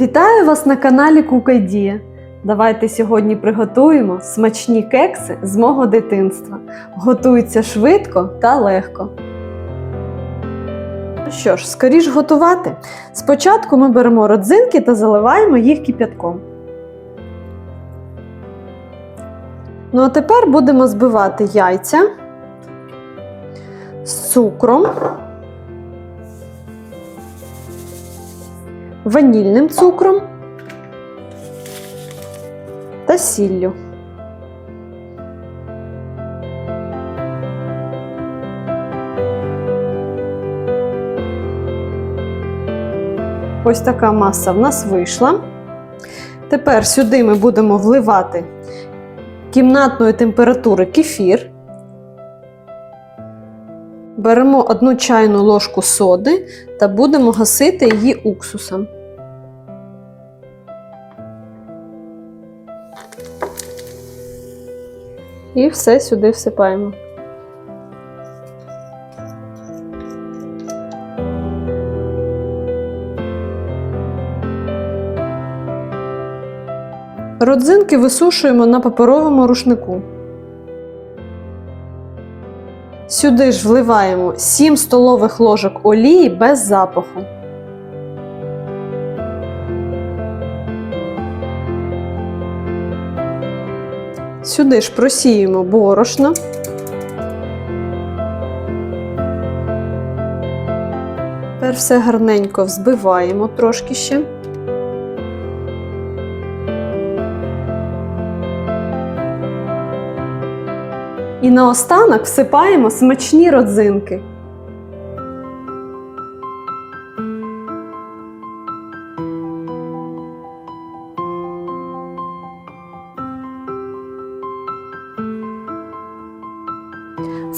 Вітаю вас на каналі Кукайдія. Давайте сьогодні приготуємо смачні кекси з мого дитинства. Готуються швидко та легко. Ну що ж, скоріш готувати. Спочатку ми беремо родзинки та заливаємо їх кип'ятком. Ну а тепер будемо збивати яйця з цукром. Ванільним цукром та сіллю. Ось така маса в нас вийшла. Тепер сюди ми будемо вливати кімнатної температури кефір. Беремо одну чайну ложку соди та будемо гасити її уксусом. І все сюди всипаємо. Родзинки висушуємо на паперовому рушнику. Сюди ж вливаємо 7 столових ложок олії без запаху. Сюди ж просіємо борошно. Тепер все гарненько взбиваємо трошки ще. І наостанок всипаємо смачні родзинки.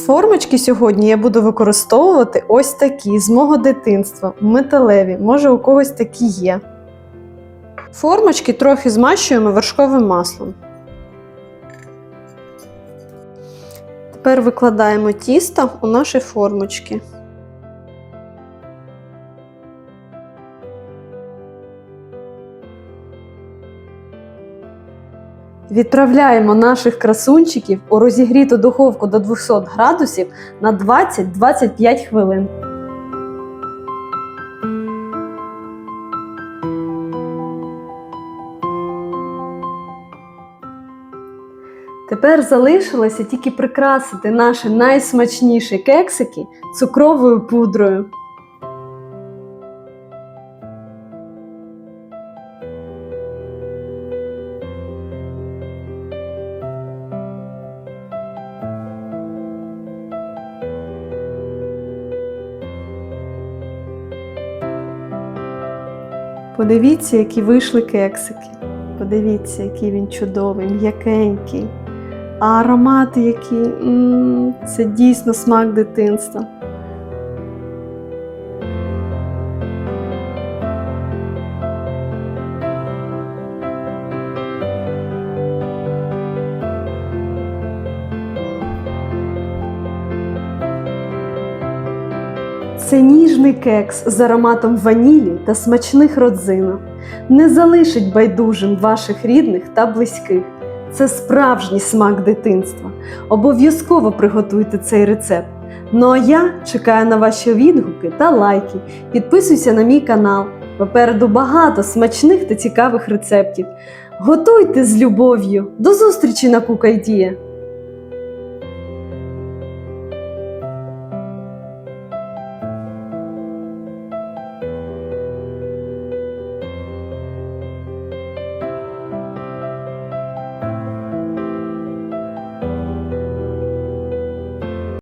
Формочки сьогодні я буду використовувати ось такі з мого дитинства, металеві, може у когось такі є. Формочки трохи змащуємо вершковим маслом. Тепер викладаємо тісто у наші формочки. Відправляємо наших красунчиків у розігріту духовку до 200 градусів на 20-25 хвилин. Тепер залишилося тільки прикрасити наші найсмачніші кексики цукровою пудрою. Подивіться, які вийшли кексики. Подивіться, який він чудовий, м'якенький. А аромати які. М, Це дійсно смак дитинства. Це ніжний кекс з ароматом ванілі та смачних родзинок. Не залишить байдужим ваших рідних та близьких. Це справжній смак дитинства. Обов'язково приготуйте цей рецепт. Ну а я чекаю на ваші відгуки та лайки. Підписуйся на мій канал. Попереду багато смачних та цікавих рецептів. Готуйте з любов'ю. До зустрічі на Кукайдія!